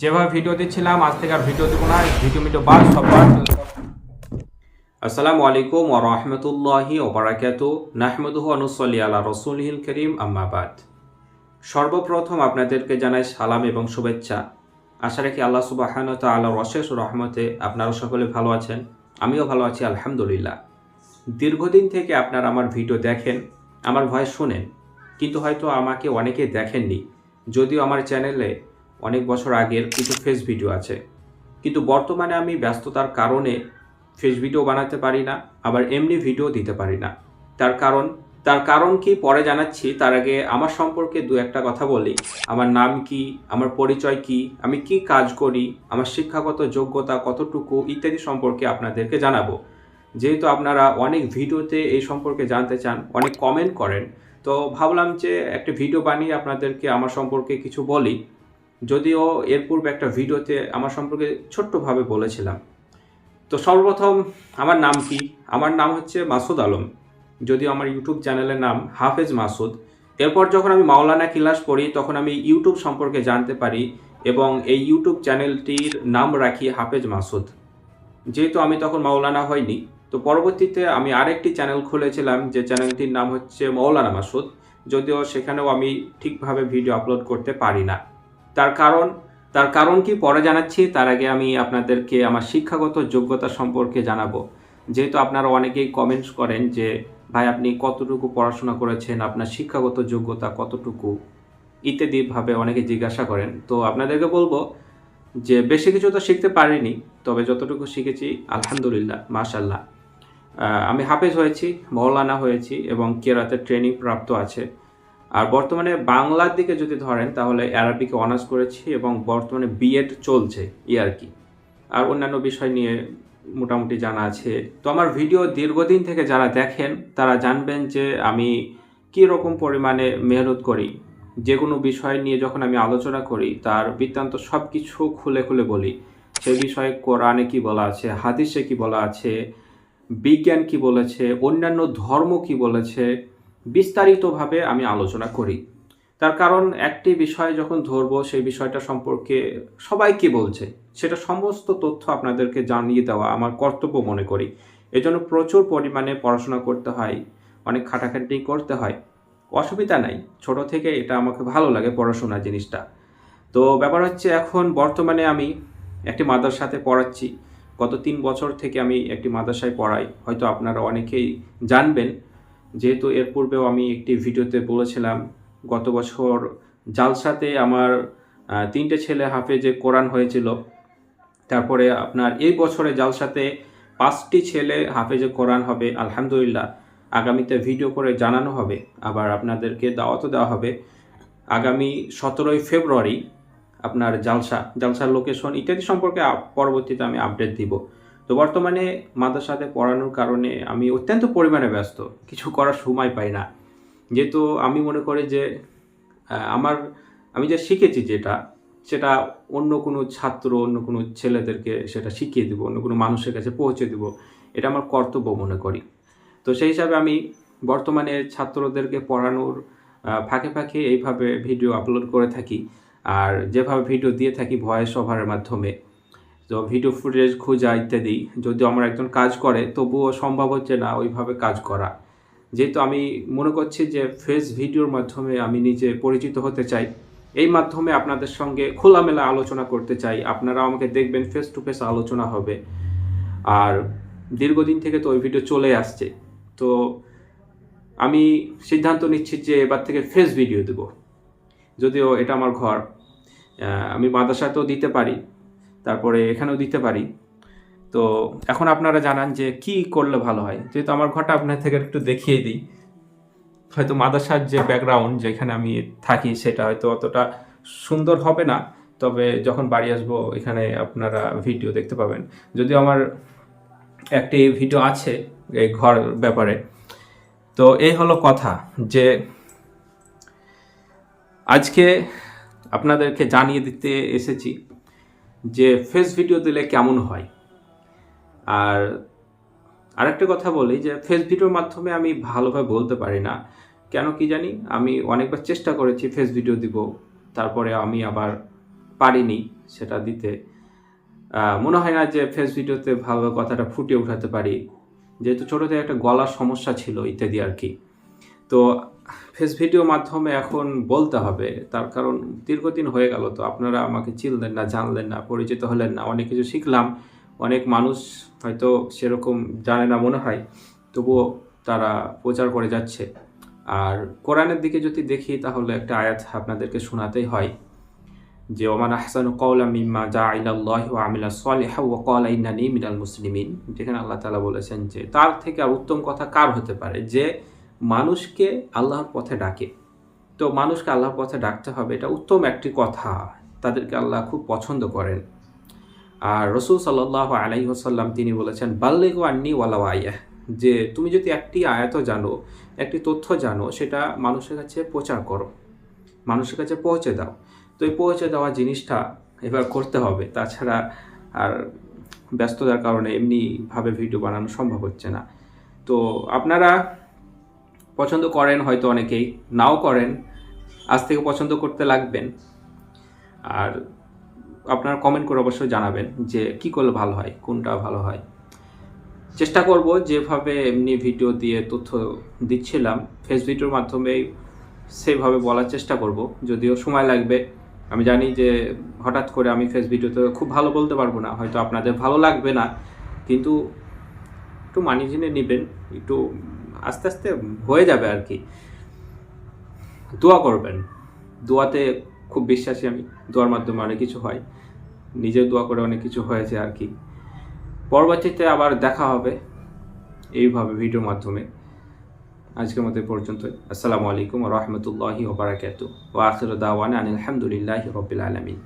যেভাবে ভিডিও দিচ্ছিলাম, আজ থেকে আর ভিডিও দেবো না ভিডিও মিডিও বাদ, সব বাদ। আসসালামু আলাইকুম ও রাহমাতুল্লাহি ওয়া বারাকাতু। নাহমাদুহু ওয়া নুসাল্লি আলা রাসূলিহিল কারীম, আম্মা বাদ। সর্বপ্রথম আপনাদেরকে জানাই সালাম এবং শুভেচ্ছা। আশা রাখি আল্লাহ সুবাহান তাল্লাহর অশেষ রহমতে আপনারা সকলে ভালো আছেন, আমিও ভালো আছি, আলহামদুলিল্লাহ। দীর্ঘদিন থেকে আপনারা আমার ভিডিও দেখেন, আমার ভয় শোনেন, কিন্তু হয়তো আমাকে অনেকে দেখেননি, যদিও আমার চ্যানেলে অনেক বছর আগের কিছু ফেস ভিডিও আছে। কিন্তু বর্তমানে আমি ব্যস্ততার কারণে ফেস ভিডিও বানাতে পারি না, আবার এমনি ভিডিও দিতে পারি না। তার কারণ তার কারণ কি পরে জানাচ্ছি, তার আগে আমার সম্পর্কে দু একটা কথা বলি। আমার নাম কি, আমার পরিচয় কি, আমি কি কাজ করি, আমার শিক্ষাগত যোগ্যতা কতটুকু ইত্যাদি সম্পর্কে আপনাদেরকে জানাব। যেহেতু আপনারা অনেক ভিডিওতে এই সম্পর্কে জানতে চান, অনেক কমেন্ট করেন, তো ভাবলাম যে একটা ভিডিও বানিয়ে আপনাদেরকে আমার সম্পর্কে কিছু বলি। যদিও এর পূর্বে একটা ভিডিওতে আমার সম্পর্কে ছোট্টভাবে বলেছিলাম। তো সর্বপ্রথম আমার নাম কি? আমার নাম হচ্ছে মাসুদ আলম। যদিও আমার ইউটিউব চ্যানেলের নাম হাফেজ মাসুদ। এরপর যখন আমি মাওলানা ক্লাস পড়ি, তখন আমি ইউটিউব সম্পর্কে জানতে পারি এবং এই ইউটিউব চ্যানেলটির নাম রাখি হাফেজ মাসুদ। যেহেতু আমি তখন মাওলানা হয়নি তো পরবর্তীতে আমি আরেকটি চ্যানেল খুলেছিলাম, যে চ্যানেলটির নাম হচ্ছে মৌলানা মাসুদ। যদিও সেখানেও আমি ঠিকভাবে ভিডিও আপলোড করতে পারি না। তার কারণ তার কারণ কি পরে জানাচ্ছি, তার আগে আমি আপনাদেরকে আমার শিক্ষাগত যোগ্যতা সম্পর্কে জানাব। যেহেতু আপনারা অনেকেই কমেন্টস করেন যে, ভাই, আপনি কতটুকু পড়াশোনা করেছেন? আপনার শিক্ষাগত যোগ্যতা কতটুকু? ইত্যাদিভাবে অনেকে জিজ্ঞাসা করেন। তো আপনাদেরকে বলব যে, বেশি কিছু তো শিখতে পারিনি, তবে যতটুকু শিখেছি, আলহামদুলিল্লাহ মাশাল্লাহ আমি হাফেজ হয়েছি, মৌলানা হয়েছি এবং কেরাতে ট্রেনিং প্রাপ্ত আছে। আর বর্তমানে বাংলার দিকে যদি ধরেন, তাহলে অ্যারাবিকে অনার্স করেছি এবং বর্তমানে বিএড চলছে ই আর কি। আর অন্যান্য বিষয় নিয়ে মোটামুটি জানা আছে। তো আমার ভিডিও দীর্ঘদিন থেকে যারা দেখেন, তারা জানবেন যে আমি কী রকম পরিমাণে মেহনত করি। যে কোনো বিষয় নিয়ে যখন আমি আলোচনা করি, তার বৃত্তান্ত সব কিছু খুলে খুলে বলি। সেই বিষয়ে কোরআনে কি বলা আছে, হাদিসে কি বলা আছে, বিজ্ঞান কি বলেছে, অন্যান্য ধর্ম কি বলেছে বিস্তারিতভাবে আমি আলোচনা করি। তার কারণ একটি বিষয় যখন ধরবো, সেই বিষয়টা সম্পর্কে সবাই কি বলছে। সেটা সমস্ত তথ্য আপনাদেরকে জানিয়ে দেওয়া আমার কর্তব্য মনে করি। এজন্য প্রচুর পরিমাণে পড়াশোনা করতে হয়, অনেক খাটাখাটি করতে হয়। অসুবিধা নাই, ছোট থেকে এটা আমাকে ভালো লাগে পড়াশোনা জিনিসটা। তো ব্যাপার হচ্ছে এখন বর্তমানে আমি একটি মাদ্রাসাতে পড়াচ্ছি। গত তিন বছর থেকে আমি একটি মাদ্রাসায় পড়াই। হয়তো আপনারা অনেকেই জানবেন যেহেতু এর পূর্বেও আমি একটি ভিডিওতে বলেছিলাম, গত বছর জালসাতে আমার তিনটে ছেলে হাফেজে কোরআন হয়েছিল। তারপরে আপনার এই বছরে জালসাতে পাঁচটি ছেলে হাফেজে কোরআন হবে, আলহামদুলিল্লাহ। আগামীতে ভিডিও করে জানানো হবে, আবার আপনাদেরকে দাওয়াতও দেওয়া হবে। আগামী সতেরোই ফেব্রুয়ারি আপনার জালসা, জালসার লোকেশন ইত্যাদি সম্পর্কে পরবর্তীতে আমি আপডেট দিব। তো বর্তমানে মাদ্রাসাতে পড়ানোর কারণে আমি অত্যন্ত পরিমাণে ব্যস্ত। কিছু করার সময় পাই না। যেহেতু আমি মনে করি যে আমার, আমি যা শিখেছি যেটা, সেটা অন্য কোনো ছাত্র, অন্য কোনো ছেলেদেরকে সেটা শিখিয়ে দিব, অন্য কোনো মানুষের কাছে পৌঁছে দিব। এটা আমার কর্তব্য মনে করি। তো সেই হিসাবে আমি বর্তমানে ছাত্রদেরকে পড়ানোর ফাঁকে ফাঁকে এইভাবে ভিডিও আপলোড করে থাকি। আর যেভাবে ভিডিও দিয়ে থাকি ভয়েস ওভারের মাধ্যমে। তো ভিডিও ফুটেজ খোঁজা ইত্যাদি, যদিও আমার একজন কাজ করে, তবুও সম্ভব হচ্ছে না ওইভাবে কাজ করা। যেহেতু আমি মনে করছি যে ফেস ভিডিওর মাধ্যমে আমি নিজে পরিচিত হতে চাই, এই মাধ্যমে আপনাদের সঙ্গে খোলামেলা আলোচনা করতে চাই। আপনারা আমাকে দেখবেন ফেস টু ফেস আলোচনা হবে। আর দীর্ঘদিন থেকে তো ওই ভিডিও চলে আসছে। তো আমি সিদ্ধান্ত নিচ্ছি যে এবার থেকে ফেস ভিডিও দেব। যদিও এটা আমার ঘর আমি মাদ্রাসাতেও দিতে পারি। তারপরে এখানেও দিতে পারি। তো এখন আপনারা জানান যে কি করলে ভালো হয়। যেহেতু আমার ঘরটা আপনার থেকে একটু দেখিয়ে দিই। হয়তো মাদ্রাসার যে ব্যাকগ্রাউন্ড যেখানে আমি থাকি সেটা হয়তো অতটা সুন্দর হবে না। তবে যখন বাড়ি আসব এখানে আপনারা ভিডিও দেখতে পাবেন। যদিও আমার একটি ভিডিও আছে এই ঘর ব্যাপারে। তো এই হলো কথা যে আজকে আপনাদেরকে জানিয়ে দিতে এসেছি যে ফেস ভিডিও দিলে কেমন হয়? আর আরেকটা কথা বলি যে ফেস ভিডিওর মাধ্যমে আমি ভালোভাবে বলতে পারি না। কেন কি জানি? আমি অনেকবার চেষ্টা করেছি ফেস ভিডিও দিব, তারপরে আমি আবার পারিনি সেটা দিতে। মনে হয় না যে ফেস ভিডিওতে ভালো কথাটা ফুটিয়ে উঠাতে পারি। যেহেতু ছোটো থেকে একটা গলার সমস্যা ছিল ইত্যাদি আর কি। তো ফেস ভিডিও মাধ্যমে এখন বলতে হবে, তার কারণ দীর্ঘদিন হয়ে গেল তো, আপনারা আমাকে চিনলেন না, জানলেন না, পরিচিত হলেন না, অনেক কিছু শিখলাম, অনেক মানুষ হয়তো সেরকম জানে না মনে হয়, তবুও তারা প্রচার করে যাচ্ছে। আর কোরআনের দিকে যদি দেখি, তাহলে একটা আয়াত আপনাদেরকে শোনাতেই হয়, যে, ওমান আহসানু কওলা মিম্মা যা ইলাল্লাহ ওয়া আমিলা সালিহা ওয়া ক্বালা ইন্নানি মিনাল মুসলিমিন যেখানে আল্লাহ তাআলা বলেছেন যে, তার থেকে আর উত্তম কথা কার হতে পারে? যে মানুষকে আল্লাহর পথে ডাকে। তো মানুষকে আল্লাহর পথে ডাকতে হবে, এটা উত্তম একটি কথা। তাদেরকে আল্লাহ খুব পছন্দ করেন। আর রসুল সাল্লাহ আলাইহি ওসাল্লাম তিনি বলেছেন, বাল্লেগো আন্নি ওয়ালা আয়াহ যে তুমি যদি একটি আয়াত জানো, একটি তথ্য জানো, সেটা মানুষের কাছে প্রচার করো, মানুষের কাছে পৌঁছে দাও। তো এই পৌঁছে দেওয়া জিনিসটা এবার করতে হবে। তাছাড়া আর ব্যস্ততার কারণে এমনিভাবে ভিডিও বানানো সম্ভব হচ্ছে না। তো আপনারা পছন্দ করেন হয়তো অনেকেই, নাও করেন, আজ থেকে পছন্দ করতে লাগবেন। আর আপনারা কমেন্ট করে অবশ্যই জানাবেন যে কি করলে ভালো হয়, কোনটা ভালো হয়। চেষ্টা করব যেভাবে এমনি ভিডিও দিয়ে তথ্য দিচ্ছিলাম ফেস ভিডিওর মাধ্যমে সেইভাবে বলার চেষ্টা করব। যদিও সময় লাগবে। আমি জানি যে হঠাৎ করে আমি ফেস ভিডিওতে খুব ভালো বলতে পারব না, হয়তো আপনাদের ভালো লাগবে না, কিন্তু একটু মানি জেনে নেবেন, একটু আস্তে আস্তে হয়ে যাবে আর কি। দোয়া করবেন। দোয়াতে খুব বিশ্বাসী আমি। দোয়ার মাধ্যমে অনেক কিছু হয়। নিজে দোয়া করে অনেক কিছু হয়েছে আর কি। পরবর্তীতে আবার দেখা হবে এইভাবে ভিডিওর মাধ্যমে। আজকের মতো এই পর্যন্তই। আসসালামু আলাইকুম রহমতুল্লাহি ওবরাকাতু ওয়া আখিরু দাওয়ানা আনিল হামদুলিল্লাহি রাব্বিল আলামিন।